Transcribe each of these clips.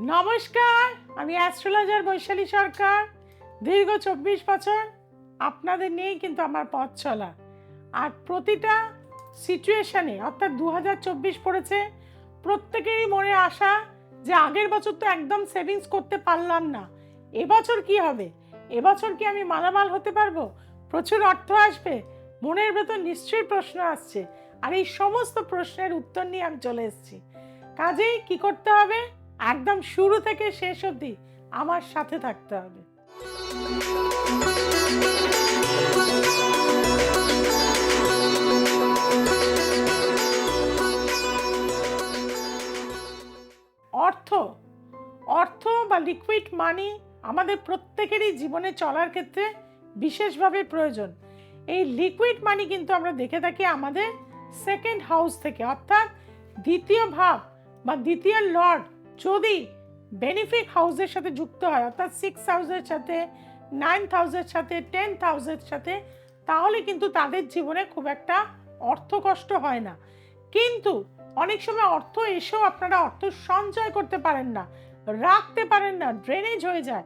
নমস্কার, আমি অ্যাস্ট্রোলজার বৈশালী সরকার। দীর্ঘ চব্বিশ বছর আপনাদের নিয়েই কিন্তু আমার পথ চলা। আর প্রতিটা সিচুয়েশানে অর্থাৎ দু হাজার চব্বিশ পড়েছে, প্রত্যেকেরই মনে আশা যে আগের বছর তো একদম সেভিংস করতে পারলাম না। এবছর কি হবে? এবছর কি আমি মালামাল হতে পারব? প্রচুর অর্থ আসবে। মনের ভেতর নিশ্চয়ই প্রশ্ন আসছে। আর এই সমস্ত প্রশ্নের উত্তর নিয়ে আমি চলে এসেছি। কাজেই কি করতে হবে? একদম শুরু থেকে শেষ অবধি আমার সাথে থাকতে হবে। অর্থ অর্থ বা লিকুইড মানি আমাদের প্রত্যেকেরই জীবনে চলার ক্ষেত্রে বিশেষভাবে প্রয়োজন। এই লিকুইড মানি কিন্তু আমরা দেখে থাকি আমাদের সেকেন্ড হাউস থেকে, অর্থাৎ দ্বিতীয় ভাব বা দ্বিতীয় লর্ড যদি বেনিফিক হাউসের সাথে যুক্ত হয়, অর্থাৎ সিক্স হাউসের সাথে নাইন হাউসের সাথে টেন হাউসের সাথে, তাহলে কিন্তু তাদের জীবনে খুব একটা অর্থ কষ্ট হয় না। কিন্তু অনেক সময় অর্থ এসেও আপনারা অর্থ সঞ্চয় করতে পারেন না, রাখতে পারেন না ড্রেনেজ হয়ে যায়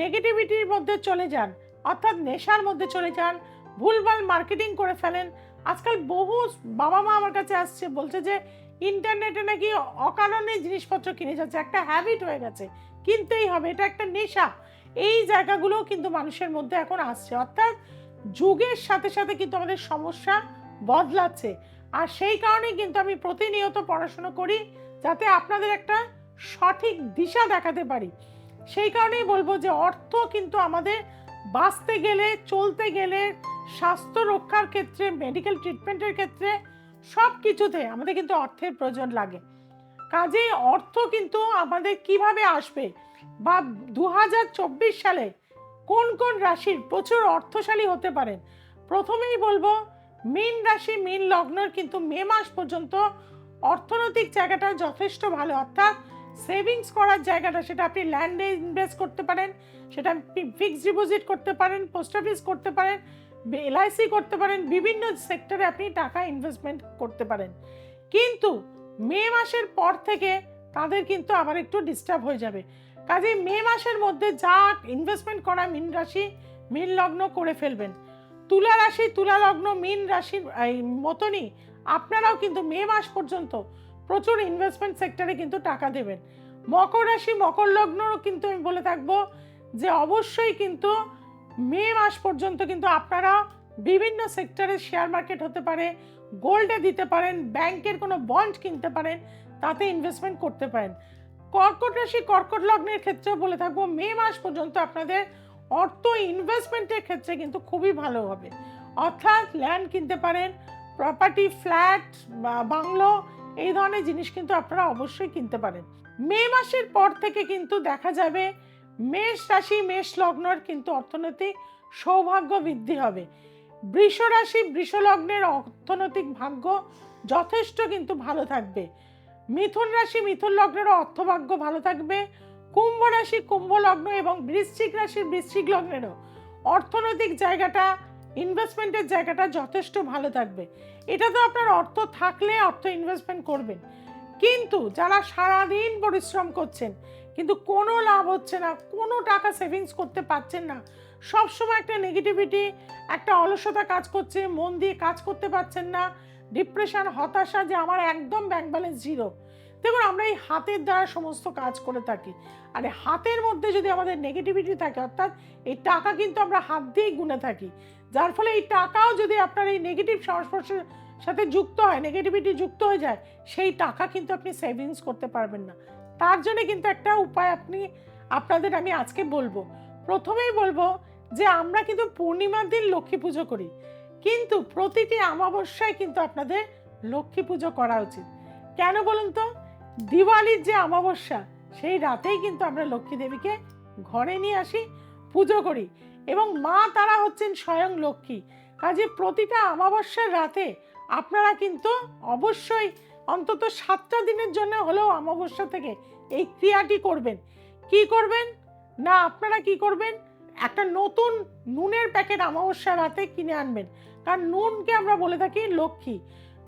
নেগেটিভিটির মধ্যে চলে যান, অর্থাৎ নেশার মধ্যে চলে যান, ভুলভাল মার্কেটিং করে ফেলেন। আজকাল বহু বাবা মা আমার কাছে আসছে, বলছে যে ইন্টারনেটে নাকি অকারণে জিনিসপত্র কিনে যাচ্ছে, একটা হ্যাবিট হয়ে গেছে। কিনতেই হবে, এটা একটা নেশা। এই জায়গাগুলোও কিন্তু মানুষের মধ্যে এখন আসছে। অর্থাৎ যুগের সাথে সাথে কিন্তু আমাদের সমস্যা বদলাচ্ছে। আর সেই কারণেই কিন্তু আমি প্রতিনিয়ত পড়াশুনো করি, যাতে আপনাদের একটা সঠিক দিশা দেখাতে পারি। সেই কারণেই বলব যে অর্থ কিন্তু আমাদের বাঁচতে গেলে, চলতে গেলে, স্বাস্থ্য রক্ষার ক্ষেত্রে মেডিকেল ট্রিটমেন্টের ক্ষেত্রে সব কিছুতে আমাদের কিন্তু অর্থের প্রয়োজন লাগে। কাজেই অর্থ কিন্তু আমাদের কীভাবে আসবে? বা দু হাজার চব্বিশ সালে কোন কোন রাশির প্রচুর অর্থশালী হতে পারেন প্রথমেই বলব, মীন রাশি, মীন লগ্নের কিন্তু মে মাস পর্যন্ত অর্থনৈতিক জায়গাটা যথেষ্ট ভালো। অর্থাৎ সেভিংস করার জায়গাটা সেটা আপনি ল্যান্ডে ইনভেস্ট করতে পারেন, সেটা ফিক্সড ডিপোজিট করতে পারেন পোস্ট অফিস করতে পারেন এলআইসি করতে পারেন, বিভিন্ন সেক্টরে আপনি টাকা ইনভেস্টমেন্ট করতে পারেন। কিন্তু মে মাসের পর থেকে তাদের কিন্তু আবার একটু ডিস্টার্ব হয়ে যাবে। কাজে মে মাসের মধ্যে যা ইনভেস্টমেন্ট করা মীন রাশি, মীন লগ্ন করে ফেলবেন। তুলা রাশি, তুলা লগ্ন, মীন রাশির মতনই আপনারাও কিন্তু মে মাস পর্যন্ত প্রচুর ইনভেস্টমেন্ট সেক্টরে কিন্তু টাকা দেবেন। মকর রাশি, মকর লগ্নরও কিন্তু আমি বলে থাকব যে অবশ্যই কিন্তু মে মাস পর্যন্ত কিন্তু আপনারা বিভিন্ন সেক্টরে শেয়ার মার্কেট হতে পারে গোল্ডে দিতে পারেন ব্যাংকের কোনো বন্ড কিনতে পারেন, তাতে ইনভেস্টমেন্ট করতে পারেন। কর্কট রাশি, কর্কট লগ্নের ক্ষেত্রেও বলে থাকব, মে মাস পর্যন্ত আপনাদের অর্থ ইনভেস্টমেন্টের ক্ষেত্রে কিন্তু খুবই ভালো হবে। অর্থাৎ ল্যান্ড কিনতে পারেন প্রপার্টি ফ্ল্যাট বা বাংলো, এই ধরনের জিনিস কিন্তু আপনারা অবশ্যই কিনতে পারেন। মে মাসের পর থেকে কিন্তু দেখা যাবে মেষ রাশি, মেষ লগ্নর কিন্তু অর্থনৈতিক সৌভাগ্য বৃদ্ধি হবে। বৃষ রাশি, বৃষ লগ্নের অর্থনৈতিক ভাগ্য যথেষ্ট কিন্তু ভালো থাকবে। মিথুন রাশি, মিথুন লগ্নের অর্থভাগ্য ভালো থাকবে। কুম্ভ রাশি, কুম্ভ লগ্ন এবং বৃশ্চিক রাশির বৃশ্চিক লগ্নেরও অর্থনৈতিক জায়গাটা ইনভেস্টমেন্টের জায়গাটা যথেষ্ট ভালো থাকবে। এটা তো আপনার অর্থ থাকলে অর্থ ইনভেস্টমেন্ট করবেন। কিন্তু যারা সারাদিন পরিশ্রম করছেন কিন্তু কোনো লাভ হচ্ছে না, কোনো টাকা সেভিংস করতে পারছেন না। সবসময় একটা নেগেটিভিটি একটা অলসতা কাজ করছে, মন দিয়ে কাজ করতে পারছেন না ডিপ্রেশন হতাশা যে আমার একদম ব্যাংক ব্যালেন্স জিরো দেখুন, আমরা এই হাতের দ্বারা সমস্ত কাজ করে থাকি। আর হাতের মধ্যে যদি আমাদের নেগেটিভিটি থাকে, অর্থাৎ এই টাকা কিন্তু আমরা হাত দিয়েই গুনে থাকি। যার ফলে এই টাকাও যদি আপনার এই নেগেটিভ সংস্পর্শের সাথে যুক্ত হয় নেগেটিভিটি যুক্ত হয়ে যায়, সেই টাকা কিন্তু আপনি সেভিংস করতে পারবেন না। তার জন্য কিন্তু একটা উপায় আপনি, আপনাদের আমি আজকে বলব। প্রথমেই বলব যে আমরা কিন্তু পূর্ণিমার দিন লক্ষ্মী পুজো করি। কিন্তু প্রতিটি অমাবস্যায় কিন্তু আপনাদের লক্ষ্মী পুজো করা উচিত। কেন বলুন তো? দিওয়ালির যে অমাবস্যা, সেই রাতেই কিন্তু আমরা লক্ষ্মী দেবীকে ঘরে নিয়ে আসি, পুজো করি এবং মা তারা হচ্ছেন স্বয়ং লক্ষ্মী। কাজে প্রতিটা অমাবস্যার রাতে আপনারা কিন্তু অবশ্যই অন্তত সাতটা দিনের জন্য হলেও অমাবস্যা থেকে এই ক্রিয়াটি করবেন। কি করবেন? না, আপনারা কি করবেন? একটা নতুন নুনের প্যাকেট অমাবস্যা রাতে কিনে আনবেন। কারণ নুনকে আমরা বলে থাকি লক্ষ্মী।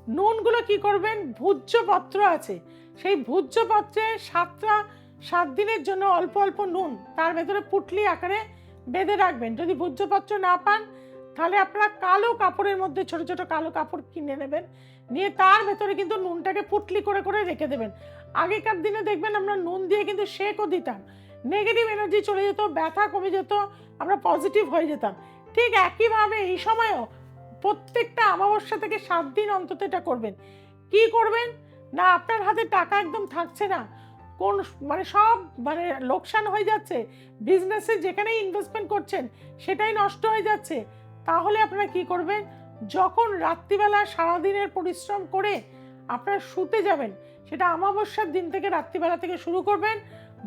নুনগুলো কি করবেন? ভূজ্যপত্র আছে। সেই ভূজ্যপত্রে সাতটা, সাত দিনের জন্য অল্প অল্প নুন তার ভেতরে পুটলি আকারে বেঁধে রাখবেন। যদি ভোজ্যপত্র না পান, তাহলে আপনারা কালো কাপড়ের মধ্যে, ছোট ছোট কালো কাপড় কিনে নেবেন। নিয়ে তার ভেতরে কিন্তু নুনটাকে পুটলি করে করে রেখে দেবেন। আগেকার দিনে দেখবেন আমরা নুন দিয়ে কিন্তু শেকও দিতাম। নেগেটিভ এনার্জি চলে যেত, ব্যথা কমে যেত, আমরা পজিটিভ হয়ে যেতাম। ঠিক একইভাবে এই সময়ও প্রত্যেকটা অমাবস্যা থেকে সাত দিন অন্তত এটা করবেন। কি করবেন? না, আপনার হাতে টাকা একদম থাকছে না। কোন মানে সব মানে লোকসান হয়ে যাচ্ছে। বিজনেসে যেখানেই ইনভেস্টমেন্ট করছেন, সেটাই নষ্ট হয়ে যাচ্ছে। তাহলে আপনারা কি করবেন? যখন রাত্রিবেলা সারাদিনের পরিশ্রম করে আপনারা শুতে যাবেন, সেটা অমাবস্যার দিন থেকে রাত্রিবেলা থেকে শুরু করবেন,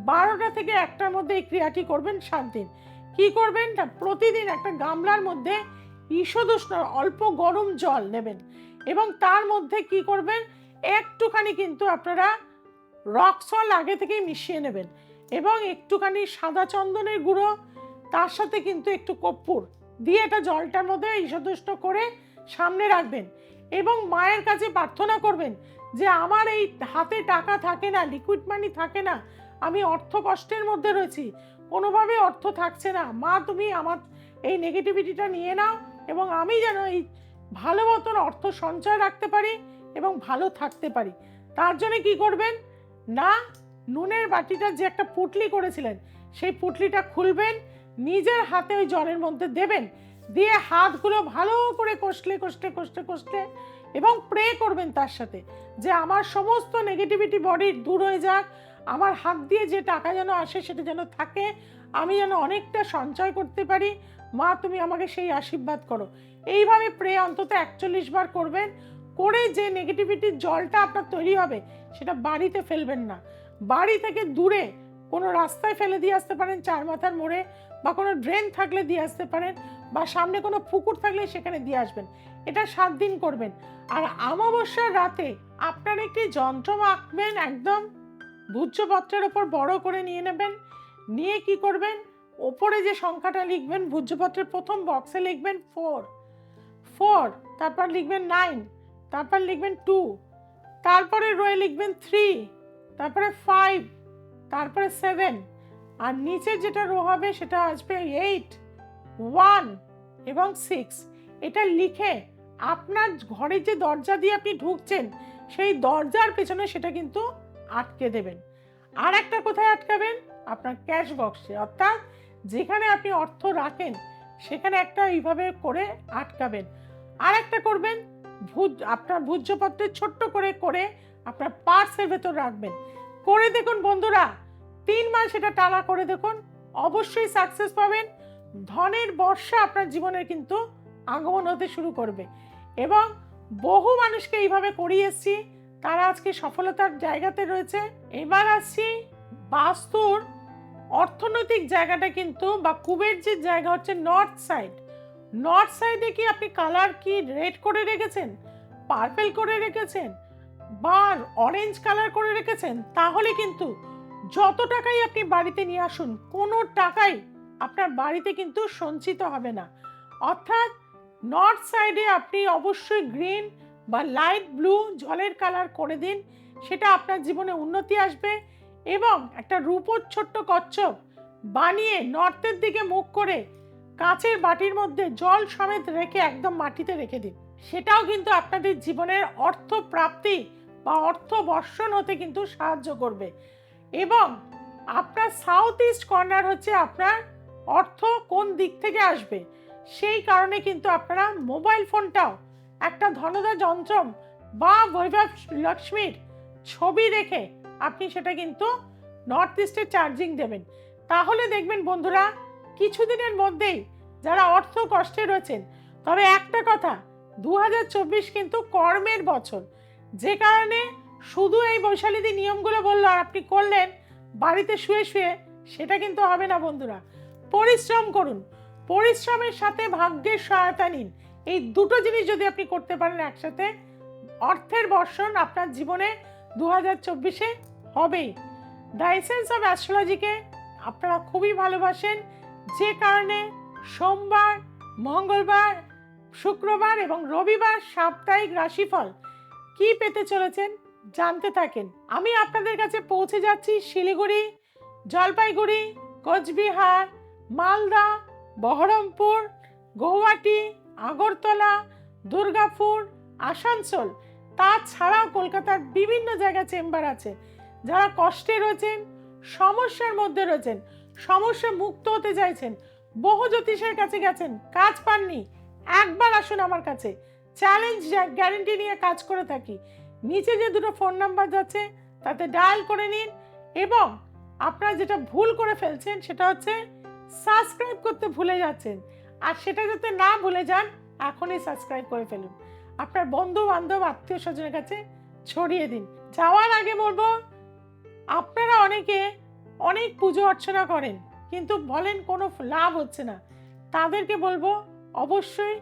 বারোটা থেকে একটার মধ্যে এই ক্রিয়াটি করবেন সাত দিন কি করবেন? প্রতিদিন একটা গামলার মধ্যে ঈষদুষ্ণ অল্প গরম জল নেবেন এবং তার মধ্যে কি করবেন? একটুখানি কিন্তু আপনারা রক সল আগে থেকেই মিশিয়ে নেবেন এবং একটুখানি সাদা চন্দনের গুঁড়ো, তার সাথে কিন্তু একটু কর্পূর দিয়ে এটা জলটার মধ্যে ঈষদুষ্ট করে সামনে রাখবেন এবং মায়ের কাছে প্রার্থনা করবেন যে আমার এই হাতে টাকা থাকে না লিকুইড মানি থাকে না, আমি অর্থ কষ্টের মধ্যে রয়েছি, কোনোভাবে অর্থ থাকছে না। মা, তুমি আমার এই নেগেটিভিটিটা নিয়ে নাও এবং আমি যেন এই ভালো মতন অর্থ সঞ্চয় রাখতে পারি এবং ভালো থাকতে পারি। তার জন্য কি করবেন? না, নুনের বাটিটা যে একটা পুটলি করেছিলেন, সেই পুটলিটা খুলবেন নিজের হাতে ওই জলের মধ্যে দেবেন। দিয়ে হাতগুলো ভালো করে কষলে কষলে কষলে কষলে এবং প্রে করবেন তার সাথে যে আমার সমস্ত নেগেটিভিটি বডির দূর হয়ে যাক। আমার হাত দিয়ে যে টাকা যেন আসে সেটা যেন থাকে। আমি যেন অনেকটা সঞ্চয় করতে পারি। মা, তুমি আমাকে সেই আশীর্বাদ করো। এইভাবে প্রে অন্তত একচল্লিশ বার করবেন। করে যে নেগেটিভিটির জলটা আপনার তৈরি হবে সেটা বাড়িতে ফেলবেন না। বাড়ি থেকে দূরে কোনো রাস্তায় ফেলে দিয়ে আসতে পারেন চার মাথার মোড়ে। বা কোনো ড্রেন থাকলে দিয়ে আসতে পারেন বা সামনে কোনো পুকুর থাকলে সেখানে দিয়ে আসবেন। এটা সাত দিন করবেন। আর আমাবস্যার রাতে আপনার একটি যন্ত্র আঁকবেন একদম ভূজ্যপত্রের ওপর বড় করে নিয়ে নেবেন। নিয়ে কি করবেন? ওপরে যে সংখ্যাটা লিখবেন, ভূজ্যপত্রের প্রথম বক্সে লিখবেন ফোর ফোর তারপর লিখবেন নাইন তারপর লিখবেন টু তারপরে রয়ে লিখবেন থ্রি তারপরে ফাইভ তারপরে সেভেন আর নিচে যেটা রো হবে সেটা আসবে এইট ওয়ান এবং সিক্স এটা লিখে আপনার ঘরের যে দরজা দিয়ে আপনি ঢুকছেন, সেই দরজার পেছনে সেটা কিন্তু আটকে দেবেন। আর একটা কোথায় আটকাবেন? আপনার ক্যাশ বক্সে অর্থাৎ যেখানে আপনি অর্থ রাখেন, সেখানে একটা এইভাবে করে আটকাবেন। আর একটা করবেন, ভুজ, আপনার ভূজ্যপত্রে ছোট্ট করে করে আপনার পার্সের ভেতর রাখবেন। করে দেখুন বন্ধুরা তিন মাস সেটা টানা করে দেখুন। অবশ্যই সাকসেস পাবেন। ধনের বর্ষা আপনার জীবনের কিন্তু আগমন হতে শুরু করবে। এবং বহু মানুষকে এইভাবে করিয়ে এসছি। তারা আজকে সফলতার জায়গাতে রয়েছে। এবার আসছি বাস্তুর অর্থনৈতিক জায়গাটা কিন্তু বা কুবের যে জায়গা হচ্ছে নর্থ সাইড নর্থ সাইডে কি আপনি কালার কি রেড করে রেখেছেন? পার্পেল করে রেখেছেন? বা অরেঞ্জ কালার করে রেখেছেন? তাহলে কিন্তু যত টাকাই আপনি বাড়িতে নিয়ে আসুন, কোনো টাকাই আপনার বাড়িতে কিন্তু সঞ্চিত হবে না। অর্থাৎ নর্থ সাইডে আপনি অবশ্যই গ্রিন বা লাইট ব্লু জলের কালার করে দিন, সেটা আপনার জীবনে উন্নতি আসবে এবং একটা রূপোর ছোট্ট কচ্ছপ বানিয়ে নর্থের দিকে মুখ করে কাঁচের বাটির মধ্যে জল সমেত রেখে একদম মাটিতে রেখে দিন। সেটাও কিন্তু আপনাদের জীবনের অর্থ প্রাপ্তি বা অর্থ বর্ষণ হতে কিন্তু সাহায্য করবে। এবং আপনার সাউথ ইস্ট কর্নার হচ্ছে আপনার অর্থ কোন দিক থেকে আসবে? সেই কারণে কিন্তু আপনারা মোবাইল ফোনটাও একটা ধনদা যন্ত্রম বা বৈভব লক্ষ্মীর ছবি রেখে আপনি সেটা কিন্তু নর্থ ইস্টে চার্জিং দেবেন। তাহলে দেখবেন বন্ধুরা, কিছুদিনের মধ্যেই যারা অর্থ কষ্টে রয়েছেন, তবে একটা কথা দু হাজার চব্বিশ কিন্তু কর্মের বছর। যে কারণে শুধু এই বৈশালীদি নিয়মগুলো বলল আর আপনি করলেন, বাড়িতে শুয়ে শুয়ে, সেটা কিন্তু হবে না বন্ধুরা। পরিশ্রম করুন। পরিশ্রমের সাথে ভাগ্যের সহায়তা নিন। এই দুটো জিনিস যদি আপনি করতে পারেন একসাথে, অর্থের বর্ষণ আপনার জীবনে দু হাজার চব্বিশে হবেই। দ্য এসেন্স অফ অ্যাস্ট্রোলজিকে আপনারা খুবই ভালোবাসেন। যে কারণে সোমবার, মঙ্গলবার, শুক্রবার এবং রবিবার সাপ্তাহিক রাশিফল কি পেতে চলেছেন? জানতে থাকেন। আমি আপনাদের কাছে পৌঁছে যাচ্ছি শিলিগুড়ি, জলপাইগুড়ি, কোচবিহার, মালদা, বহরমপুর, গৌহাটি, আগরতলা, দুর্গাপুর, আসানসোল। তাছাড়াও কলকাতার বিভিন্ন জায়গায় চেম্বার আছে। যারা কষ্টে রয়েছেন, সমস্যার মধ্যে রয়েছেন, সমস্যা মুক্ত হতে চাইছেন, বহু জ্যোতিষের কাছে গেছেন, কাজ পাননি, একবার আসুন আমার কাছে। চ্যালেঞ্জ গ্যারেন্টি নিয়ে কাজ করে থাকি। নিচে যে দুটো ফোন নাম্বার যাচ্ছে, তাতে ডায়াল করে নিন এবং আপনারা যেটা ভুল করে ফেলছেন সেটা হচ্ছে সাবস্ক্রাইব করতে ভুলে যাচ্ছেন। আর সেটা যাতে না ভুলে যান, এখনই সাবস্ক্রাইব করে ফেলুন। আপনার বন্ধু বান্ধব আত্মীয় স্বজনের কাছে ছড়িয়ে দিন। যাওয়ার আগে বলব, আপনারা অনেকে অনেক পুজো অর্চনা করেন, কিন্তু বলেন কোনো লাভ হচ্ছে না। তাদেরকে বলব, অবশ্যই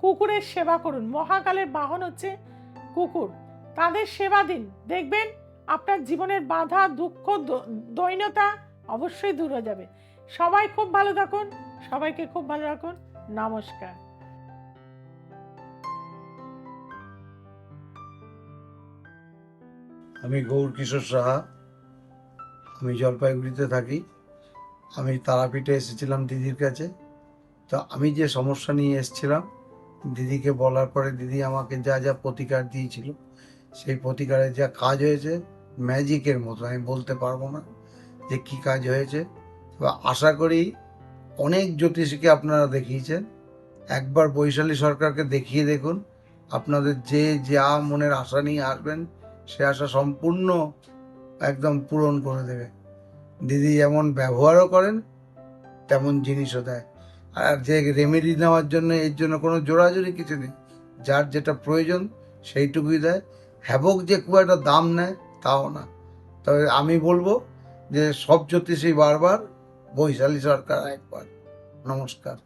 কুকুরের সেবা করুন। মহাকালের বাহন হচ্ছে কুকুর। তাদের সেবা দিন। দেখবেন আপনার জীবনের বাধা, দুঃখ, দ- দৈন্যতা অবশ্যই দূর হয়ে যাবে। সবাই খুব ভালো থাকুন, সবাইকে খুব ভালো রাখুন। নমস্কার। আমি গৌর কিশোর সাহা। আমি জলপাইগুড়িতে থাকি। আমি তারাপীঠে এসেছিলাম দিদির কাছে। তো আমি যে সমস্যা নিয়ে এসেছিলাম, দিদিকে বলার পরে দিদি আমাকে যা যা প্রতিকার দিয়েছিল সেই প্রতিকারের যা কাজ হয়েছে, ম্যাজিকের মতো, আমি বলতে পারব না যে কি কাজ হয়েছে। তবে আশা করি অনেক জ্যোতিষীকে আপনারা দেখিয়েছেন। একবার বৈশালী সরকারকে দেখিয়ে দেখুন, আপনাদের যে যা মনের আশা নিয়ে আসবেন, সে আশা সম্পূর্ণ একদম পূরণ করে দেবে। দিদি যেমন ব্যবহারও করেন, তেমন জিনিসও দেয়। আর যে রেমেডি নেওয়ার জন্য এর জন্য কোনো জোড়াজোড়ি কিছু নেই। যার যেটা প্রয়োজন, সেইটুকুই দেয়। হ্যাবক যে খুব একটা দাম নেয়, তাও না। তবে আমি বলব যে সব জ্যোতিষী বারবার বৈশালী সরকার একবার। নমস্কার।